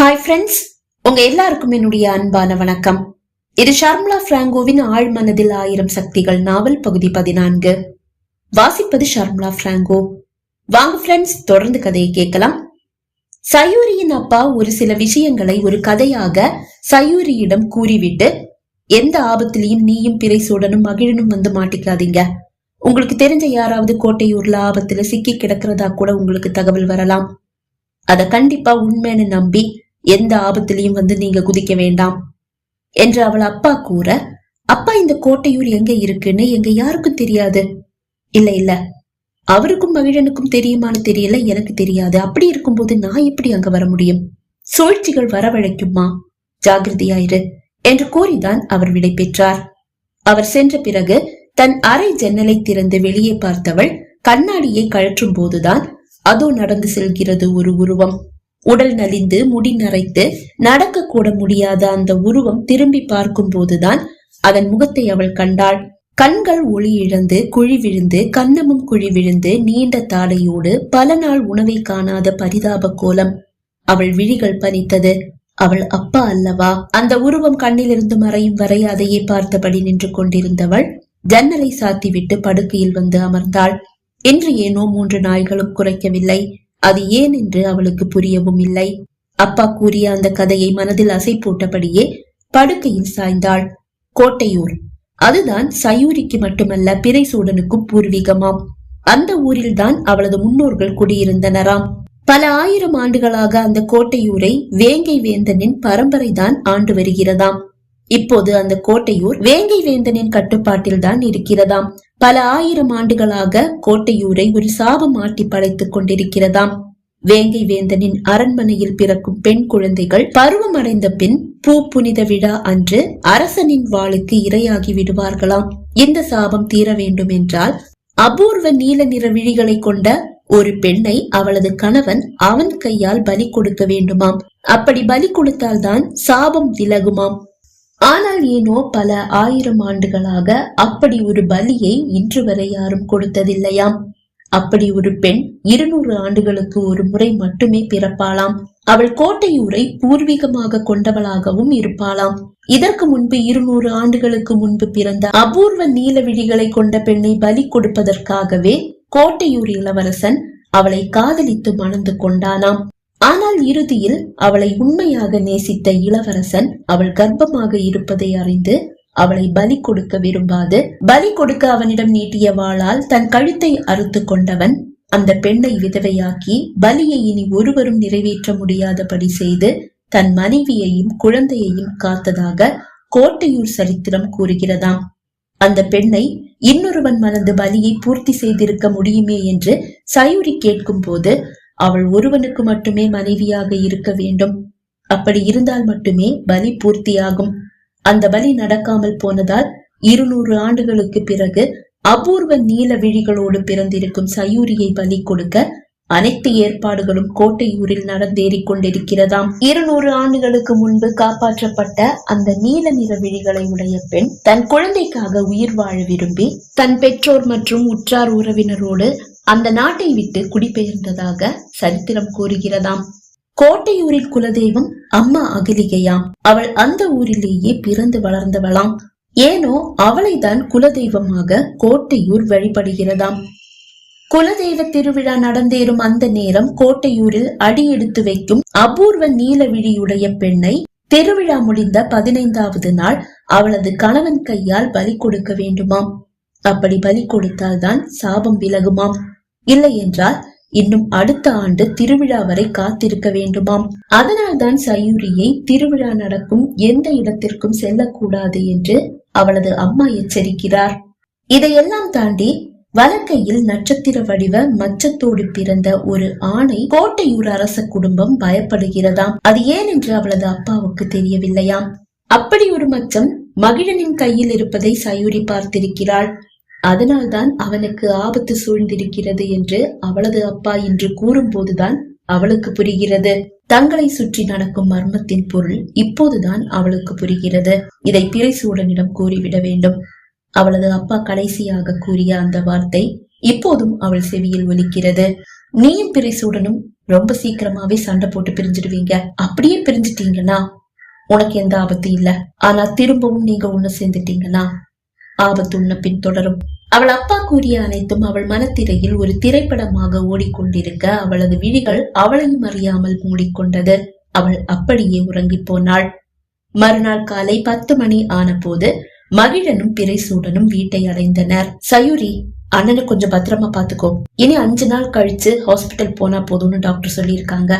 Hi friends உங்க எல்லாருக்கும் என்னுடைய அன்பான வணக்கம். இது ஷர்மிளா பிராங்கோவின் ஆழ் மனதில் ஆயிரம் சக்திகள் நாவல் பகுதி பதினான்கு. வாசிப்பது ஷர்மிளா பிராங்கோ. வாங்க ஃப்ரெண்ட்ஸ் தொடர்ந்து கதையை கேட்கலாம். சயூரியின் அப்பா ஒரு சில விஷயங்களை ஒரு கதையாக சயூரியிடம் கூறிவிட்டு எந்த ஆபத்திலையும் நீயும் பிறைசூடனும் மகிழனும் வந்து மாட்டிக்காதீங்க. உங்களுக்கு தெரிஞ்ச யாராவது கோட்டையூர்ல ஆபத்துல சிக்கி கிடக்கிறதா கூட உங்களுக்கு தகவல் வரலாம். அத கண்டிப்பா உண்மைன்னு நம்பி எந்த ஆபத்திலையும் வந்து நீங்க குதிக்க வேண்டாம் என்று அவள் அப்பா கூற அப்பா இந்த கோட்டையூர் எங்க இருக்குன்னு எங்க யாருக்கும் தெரியாது. இல்ல இல்ல. அவருக்கும் மகிழனுக்கும் தெரியுமான்னு தெரியல எனக்கு தெரியாது. அப்படி இருக்கும்போது நான் எப்படி அங்க வர முடியும்? சூழ்ச்சிகள் வரவழைக்குமா? ஜாகிரதையாயிரு என்று கூறிதான் அவர் விடை பெற்றார். அவர் சென்ற பிறகு தன் அறை ஜன்னலை திறந்து வெளியே பார்த்தவள் கண்ணாடியை கழற்றும் போதுதான் அதோ நடந்து செல்கிறது ஒரு உருவம். உடல் நலிந்து முடி நரைத்து நடக்க கூட முடியாத அந்த உருவம் திரும்பி பார்க்கும் போதுதான் அதன் முகத்தை அவள் கண்டாள். கண்கள் ஒளி இழந்து குழி விழுந்து கன்னமும் குழி விழுந்து நீண்ட தாடையோடு பல நாள் உணவை காணாத பரிதாப கோலம். அவள் விழிகள் பனித்தது. அவள் அப்பா அல்லவா? அந்த உருவம் கண்ணிலிருந்து மறையும் வரை அதையே பார்த்தபடி நின்று கொண்டிருந்தவள் ஜன்னலை சாத்திவிட்டு படுக்கையில் வந்து அமர்ந்தாள். இன்று ஏனோ மூன்று நாய்களும் குறைக்கவில்லை. அது ஏன் என்று அவளுக்கு புரியவும் இல்லை. அப்பா கூறிய அந்த கதையை மனதில் அசை போட்டபடியே படுக்கையில் சாய்ந்தாள். கோட்டையூர். அதுதான் சயூரிக்கு மட்டுமல்ல பிறைசூடனுக்கும் பூர்வீகமாம். அந்த ஊரில்தான் அவளது முன்னோர்கள் குடியிருந்தனராம். பல ஆயிரம் ஆண்டுகளாக அந்த கோட்டையூரை வேங்கை வேந்தனின் பரம்பரைதான் ஆண்டு வருகிறதாம். இப்போது அந்த கோட்டையூர் வேங்கை வேந்தனின் கட்டுப்பாட்டில் தான் இருக்கிறதாம். பல ஆயிரம் ஆண்டுகளாக கோட்டையூரை ஒரு சாபம் ஆட்டி படைத்துக் கொண்டிருக்கிறதாம். வேங்கை வேந்தனின் அரண்மனையில் பிறக்கும் பெண் குழந்தைகள் பருவம் அடைந்த பின் பூ புனித விழா அன்று அரசனின் வாளுக்கு இரையாகி விடுவார்களாம். இந்த சாபம் தீர வேண்டும் என்றால் அபூர்வ நீல நிற விழிகளை கொண்ட ஒரு பெண்ணை அவளது கணவன் அவன் கையால் பலி கொடுக்க வேண்டுமாம். அப்படி பலி கொடுத்தால்தான் சாபம் விலகுமாம். ஆனால் ஏனோ பல ஆயிரம் ஆண்டுகளாக அப்படி ஒரு பலியை இன்று வரை யாரும் கொடுத்ததில்லையாம். அப்படி ஒரு பெண் இருநூறு ஆண்டுகளுக்கு ஒரு முறை மட்டுமே பிறப்பாளாம். அவள் கோட்டையூரை பூர்வீகமாக கொண்டவளாகவும் இருப்பாளாம். இதற்கு முன்பு இருநூறு ஆண்டுகளுக்கு முன்பு பிறந்த அபூர்வ நீல விழிகளை கொண்ட பெண்ணை பலி கொடுப்பதற்காகவே கோட்டையூர் இளவரசன் அவளை காதலித்து மணந்து கொண்டானாம். ஆனால் இறுதியில் அவளை உண்மையாக நேசித்த இளவரசன் அவள் கர்ப்பமாக இருப்பதை அறிந்து அவளை பலி கொடுக்க விரும்பாது. பலி கொடுக்க அவனிடம் நீட்டிய வாளால் தன் கழுத்தை அறுத்து கொண்டவன் அந்த பெண்ணை விதவையாக்கி பலியை இனி ஒருவரும் நிறைவேற்ற முடியாதபடி செய்து தன் மனைவியையும் குழந்தையையும் காத்ததாக கோட்டையூர் சரித்திரம் கூறுகிறதாம். அந்த பெண்ணை இன்னொருவன் மனது பலியை பூர்த்தி செய்திருக்க முடியுமே என்று சயூரி கேட்கும் போது அவள் ஒருவனுக்கு மட்டுமே மனைவியாக இருக்க வேண்டும். அப்படி இருந்தால் மட்டுமே பலி பூர்த்தியாகும். அந்த பலி நடக்காமல் போனதால் இருநூறு ஆண்டுகளுக்கு பிறகு அபூர்வ நீல விழிகளோடு பிறந்திருக்கும் சயூரியை பலி கொடுக்க அனைத்து ஏற்பாடுகளும் கோட்டையூரில் நடந்தேறிக் கொண்டிருக்கிறதாம். இருநூறு ஆண்டுகளுக்கு முன்பு காப்பாற்றப்பட்ட அந்த நீல நிற விழிகளை உடைய பெண் தன் குழந்தைக்காக உயிர் வாழ விரும்பி தன் பெற்றோர் மற்றும் உற்றார் உறவினரோடு அந்த நாட்டை விட்டு குடிபெயர்ந்ததாக சரித்திரம் கூறுகிறதாம். கோட்டையூரில் குலதெய்வம் அம்மா அகலிகையாம். அவள் அந்த ஊரிலேயே பிறந்து வளர்ந்தவளாம். ஏனோ அவளைதான் குலதெய்வமாக கோட்டையூர் வழிபடுகிறதாம். குலதெய்வ திருவிழா நடந்தேறும் அந்த நேரம் கோட்டையூரில் அடி எடுத்து வைக்கும் அபூர்வ நீலவிழியுடைய பெண்ணை திருவிழா முடிந்த பதினைந்தாவது நாள் அவளது கணவன் கையால் பலி கொடுக்க வேண்டுமாம். அப்படி பலி கொடுத்தால்தான் சாபம் விலகுமாம். இல்லை என்றால் இன்னும் அடுத்த ஆண்டு திருவிழா வரை காத்திருக்க வேண்டுமாம். அதனால்தான் சயூரியை திருவிழா நடக்கும் எந்த இடத்திற்கும் செல்லக்கூடாது என்று அவளது அம்மா எச்சரிக்கிறார். இதையெல்லாம் தாண்டி வலக்கையில் நட்சத்திர வடிவ மச்சத்தோடு பிறந்த ஒரு ஆணை கோட்டையூர் அரச குடும்பம் பயப்படுகிறதாம். அது ஏன் என்று அவளது அப்பாவுக்கு தெரியவில்லையாம். அப்படி ஒரு மச்சம் மகிழனின் கையில் இருப்பதை சயூரி பார்த்திருக்கிறாள். அதனால்தான் அவனுக்கு ஆபத்து சூழ்ந்திருக்கிறது என்று அவளது அப்பா என்று கூறும்போதுதான் அவளுக்கு புரிகிறது. தங்களை சுற்றி நடக்கும் மர்மத்தின் பொருள் இப்போதுதான் அவளுக்கு புரிகிறது. இதை பிறைசூடனிடம் கூறிவிட வேண்டும். அவளது அப்பா கடைசியாக கூறிய அந்த வார்த்தை இப்போதும் அவள் செவியில் ஒலிக்கிறது. நீயும் பிறைசூடனும் ரொம்ப சீக்கிரமாவே சண்டை போட்டு பிரிஞ்சிடுவீங்க. அப்படியே பிரிஞ்சிட்டீங்கன்னா உனக்கு எந்த ஆபத்து இல்ல. ஆனா திரும்பவும் நீங்க ஒண்ணு சேர்ந்துட்டீங்கன்னா ஆபத்து உன்னை பின்தொடரும் அவள் அப்பா கூறிய அனைத்தும் அவள் மனத்திரையில் ஒரு திரைப்படமாக ஓடிக்கொண்டிருக்க அவளது விழிகள் அவளையும் அறியாமல் மூடிக்கொண்டது. அவள் அப்படியே உறங்கி போனாள். மறுநாள் காலை பத்து மணி ஆன போது மகிழனும் பிறைசூடனும் வீட்டை அடைந்தனர். சயூரி அண்ணனை கொஞ்சம் பத்திரமா பாத்துக்கோ. இனி அஞ்சு நாள் கழிச்சு ஹாஸ்பிட்டல் போனா போதும்னு டாக்டர் சொல்லியிருக்காங்க.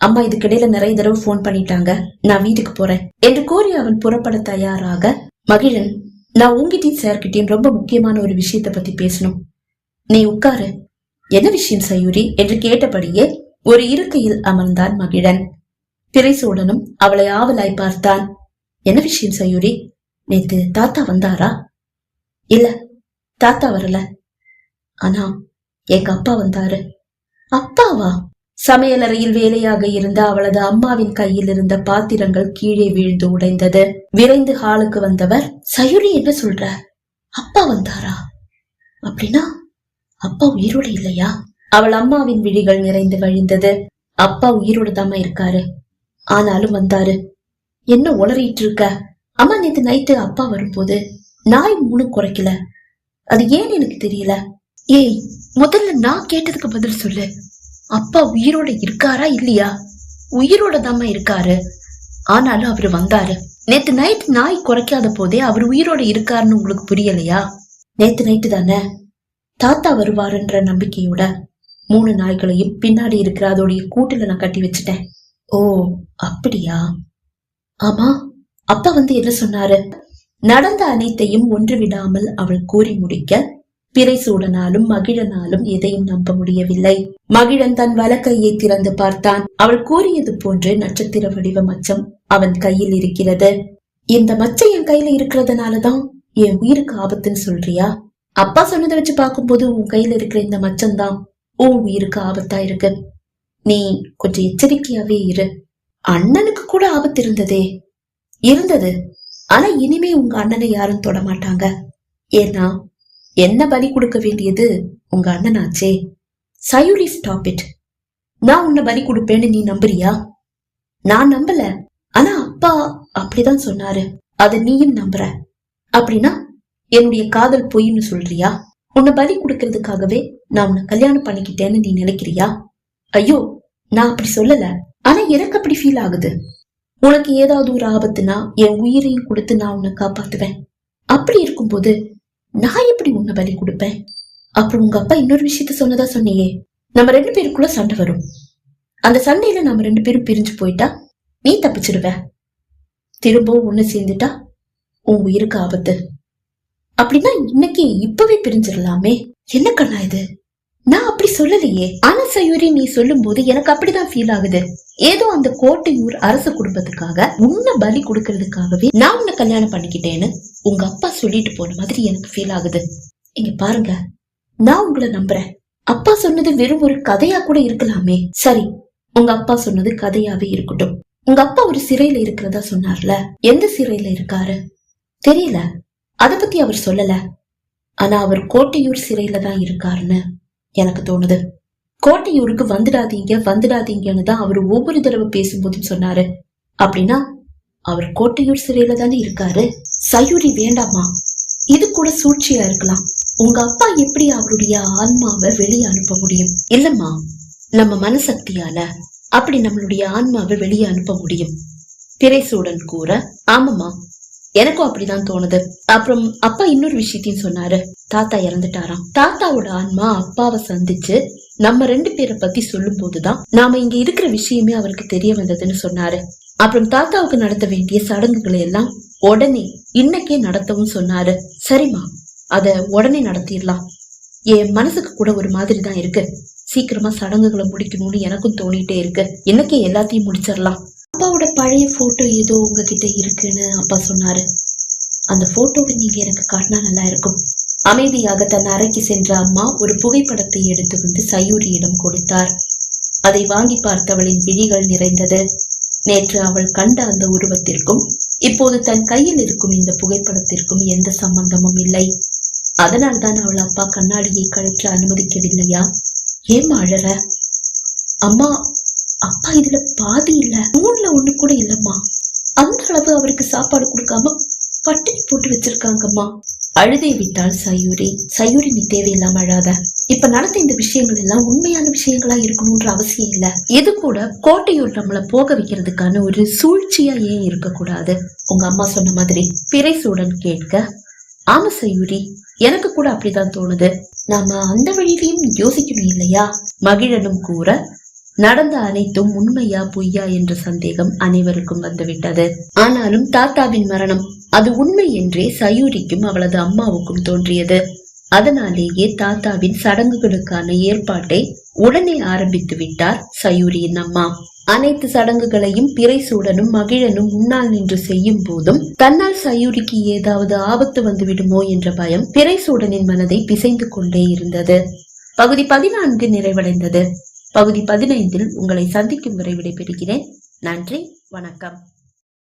அம்மா இதுக்கிடையில நிறைய தடவை போன் பண்ணிட்டாங்க. நான் வீட்டுக்கு போறேன். என்று கூறி அவன் புறப்பட தயாராக மகிழன் நான் உங்ககிட்டயும் சார்கிட்டயும் ரொம்ப முக்கியமான ஒரு விஷயத்தை பத்தி பேசணும். நீ உட்காரு. என்ன விஷயம் சயூரி? என்று கேட்டபடியே ஒரு இருக்கையில் அமர்ந்தான் மகிழன். திரைசூடனும் அவளை ஆவலாய் பார்த்தான். என்ன விஷயம் சயூரி? நேத்து தாத்தா வந்தாரா? இல்ல தாத்தா வரல. ஆனா எங்க அப்பா வந்தாரு. அப்பாவா? சமையலறையில் வேலையாக இருந்த அவளது அம்மாவின் கையில் இருந்த பாத்திரங்கள் கீழே வீழ்ந்து உடைந்தது. விரைந்து ஹாலுக்கு வந்தவர் சயுரி என்ன சொல்ற? அப்பா வந்தாரா? அப்படின்னா அப்பா உயிரோட இல்லையா? அவள் அம்மாவின் விழிகள் நிறைந்து வழிந்தது. அப்பா உயிரோட தாமா இருக்காரு. ஆனாலும் வந்தாரு. என்ன உளறிட்டு இருக்க அம்மா நேத்து நைட்டு அப்பா வரும்போது நாய் மூணு குறைக்கல. அது ஏன் எனக்கு தெரியல? ஏய் முதல்ல நான் கேட்டதுக்கு பதில் சொல்லு. அப்பா உயிரோட இருக்காரா இல்லையா? உயிரோட தாம்மா இருக்காரு. ஆனாலும் அவர் வந்தாரு. நேத்து நைட் நாய் குறைக்காத போதே அவர் உயிரோட இருக்காருன்னு உங்களுக்கு புரியலையா? நேத்து நைட்டு தானே தாத்தா வருவாருன்ற நம்பிக்கையோட மூணு நாய்களையும் பின்னாடி இருக்கிற அதோடைய கூட்டுல நான் கட்டி வச்சுட்டேன். ஓ அப்படியா? ஆமா அப்பா வந்து என்ன சொன்னாரு? நடந்த அனைத்தையும் ஒன்று விடாமல் அவள் கூறி முடிக்க பிறை சூழனாலும் மகிழனாலும் எதையும் நம்ப முடியவில்லை. மகிழன் தன் வலக்கையை திறந்து பார்த்தான். அவள் கூறியது போன்று நட்சத்திர வடிவ மச்சம் அவன் கையில் இருக்கிறது. இந்த மச்சம் என் கையில இருக்கிறதுனாலதான் என் உயிருக்கு ஆபத்துன்னு சொல்றியா? அப்பா சொன்னதை வச்சு பார்க்கும்போது உன் கையில இருக்கிற இந்த மச்சம் தான் உன் உயிருக்கு ஆபத்தா இருக்கு. நீ கொஞ்சம் எச்சரிக்கையாவே இரு. அண்ணனுக்கு கூட ஆபத்து இருந்ததே. இருந்தது. ஆனா இனிமே உங்க அண்ணனை யாரும் தொட மாட்டாங்க. ஏன்னா என்ன பலி கொடுக்க வேண்டியது உங்க அண்ணனாச்சே? சயூரி ஸ்டாப் இட் நான் உன்னை பலி கொடுப்பேன்னு நீ நம்புறியா? நான் நம்பல. ஆனா அப்பா அப்படிதான் சொன்னாரு. அத நீயும் நம்புற. அப்படின்னா என்னுடைய காதல் பொய்ன்னு சொல்றியா? உன்னை பலி கொடுக்கறதுக்காகவே நான் உன்னை கல்யாணம் பண்ணிக்கிட்டேன்னு நீ நினைக்கிறியா? ஐயோ நான் அப்படி சொல்லல. ஆனா எனக்கு அப்படி ஃபீல் ஆகுது. உனக்கு ஏதாவது ஒரு ஆபத்துனா என் உயிரையும் கொடுத்து நான் உன்னை காப்பாத்துவேன். அப்படி இருக்கும்போது நான் எப்படி உன்னை பலி கொடுப்பேன்? அப்புறம் உங்க அப்பா இன்னொரு விஷயத்த சொன்னதா சொன்னியே. நம்ம ரெண்டு பேருக்குள்ள சண்டை வரும். அந்த சண்டையில நம்ம ரெண்டு பேரும் பிரிஞ்சு போயிட்டா நீ தப்பிச்சிடுவ திரும்பவும் ஒண்ணு சேர்ந்துட்டா உன் உயிருக்கு ஆபத்து. அப்படின்னா இன்னைக்கு இப்பவே பிரிஞ்சிடலாமே. என்ன கண்ணா இது? நான் அப்படி சொல்லலையே. ஆனா சயூரி நீ சொல்லும் போது எனக்கு அப்படிதான் ஃபீல் ஆகுது. ஏதோ அந்த கோட்டையூர் அரச குடும்பத்துக்காக உன்னை பலி கொடுக்கறதுக்காகவே நான் உன்னை கல்யாணம் பண்ணிக்கிட்டேன்னு உங்க அப்பா சொல்லிட்டு போன மாதிரி எனக்கு ஃபீல் ஆகுது. இங்க பாருங்க. நான் உங்களை நம்புறேன். அப்பா சொன்னது வெறும் ஒரு கதையா கூட இருக்கலாமே. சரி உங்க அப்பா சொன்னது கதையாவே இருக்கட்டும். உங்க அப்பா ஒரு சிறையில இருக்கிறதா சொன்னார்ல? எந்த சிறையில இருக்காரு? தெரியல. அத பத்தி அவர் சொல்லல. ஆனா அவர் கோட்டையூர் சிறையில தான் இருக்காருன்னு எனக்கு தோணுது. கோட்டையூருக்கு வந்துடாதீங்க வந்துடாதீங்கன்னு தான் அவர் ஒவ்வொரு தடவை பேசும்போதும் சொன்னாரு. அப்படின்னா அவர் கோட்டையூர் சிறையில தானே இருக்காரு? சயூரி வேண்டாமா? இது கூட சூழ்ச்சியா இருக்கலாம். உங்க அப்பா எப்படி அவருடைய ஆன்மாவை வெளியே அனுப்ப முடியும்? இல்லம்மா நம்ம மனசக்தியால அப்படி நம்மளுடைய ஆன்மாவை வெளியே அனுப்ப முடியும். திரைசூடன் கூற ஆமாமா எனக்கும் அப்படிதான் தோணுது. அப்புறம் அப்பா இன்னொரு விஷயத்தையும் சொன்னாரு. தாத்தா இறந்துட்டாராம். தாத்தாவோட ஆன்மா அப்பாவை சந்திச்சு நம்ம ரெண்டு பேரை பத்தி சொல்லும் போதுதான் நாம இங்க இருக்கிற விஷயமே அவருக்கு தெரிய வந்ததுன்னு சொன்னாரு. அப்புறம் தாத்தாவுக்கு நடத்த வேண்டிய சடங்குகளை எல்லாம் உடனே இன்னைக்கே நடத்தவும் சொன்னாரு. சரிம்மா அத உடனே நடத்திடலாம். என் மனசுக்கு கூட ஒரு மாதிரி தான் இருக்கு. சீக்கிரமா சடங்குகளை முடிக்கணும்னு எனக்கும் தோணிட்டே இருக்கு. இன்னைக்கே எல்லாத்தையும் முடிச்சிடலாம். அப்பாவோட பழைய போட்டோ ஏதோ உங்ககிட்ட இருக்குன்னு அப்பா சொன்னாரு. அந்த போட்டோவை நீங்க எனக்கு காட்டினா நல்லா இருக்கும். அமைதியாக தன் அறைக்கு சென்ற அம்மா ஒரு புகைப்படத்தை எடுத்து வந்து சயூரியிடம் கொடுத்தார். அதை வாங்கி பார்த்தவளின் விழிகள் நிறைந்தது. நேற்று அவள் கண்ட அந்த உருவத்திற்கும் இப்போது தன் கையில் இருக்கும் இந்த புகைப்படத்திற்கும் எந்த சம்பந்தமும் இல்லை. அதனால் தான் அவள் அப்பா கண்ணாடியை கழற்ற அனுமதிக்கவில்லையா? ஏம் அழற? அம்மா அப்பா இதுல பாதி இல்ல. மூணுல ஒண்ணு கூட இல்லம்மா. அந்த அளவு அவருக்கு சாப்பாடு கொடுக்காம பட்டினி போட்டு வச்சிருக்காங்கம்மா. அழுதை விட்டாள் சயூரி. சயூரி நீ தேவையில்லாம அழாத. இப்ப நடந்த இந்த விஷயங்கள் எல்லாம் உண்மையான விஷயங்களா இருக்கணும்ன்ற அவசியம் இல்ல. இது கூட கோட்டையூர் நம்மள போக வைக்கிறதுக்கான ஒரு சூழ்ச்சியா ஏன் இருக்கக்கூடாது. உங்க அம்மா சொன்ன மாதிரி பிறைசூடன் கேட்க ஆமா சயூரி எனக்கு கூட அப்படிதான் தோணுது. நாம அந்த வழியிலையும் யோசிக்கணும் இல்லையா? மகிழனும் கூற நடந்த அனைத்தும் உண்மையா பொய்யா? என்ற சந்தேகம் அனைவருக்கும் வந்துவிட்டது. ஆனாலும் தாத்தாவின் மரணம் அது உண்மை என்றே சயூரிக்கும் அவளது அம்மாவுக்கும் தோன்றியது. அதனாலேயே தாத்தாவின் சடங்குகளுக்கான ஏற்பாட்டை உடனே ஆரம்பித்து விட்டார் சயூரியின் அம்மா. அனைத்து சடங்குகளையும் பிறைசூடனும் மகிழனும் முன்னால் நின்று செய்யும் போதும் தன்னால் சயூரிக்கு ஏதாவது ஆபத்து வந்துவிடுமோ என்ற பயம் பிறைசூடனின் மனதை பிசைந்து கொண்டே இருந்தது. பகுதி பதினான்கு நிறைவடைந்தது. பகுதி பதினைந்தில் உங்களை சந்திக்கும் வரை விடைபெறுகிறேன். நன்றி வணக்கம்.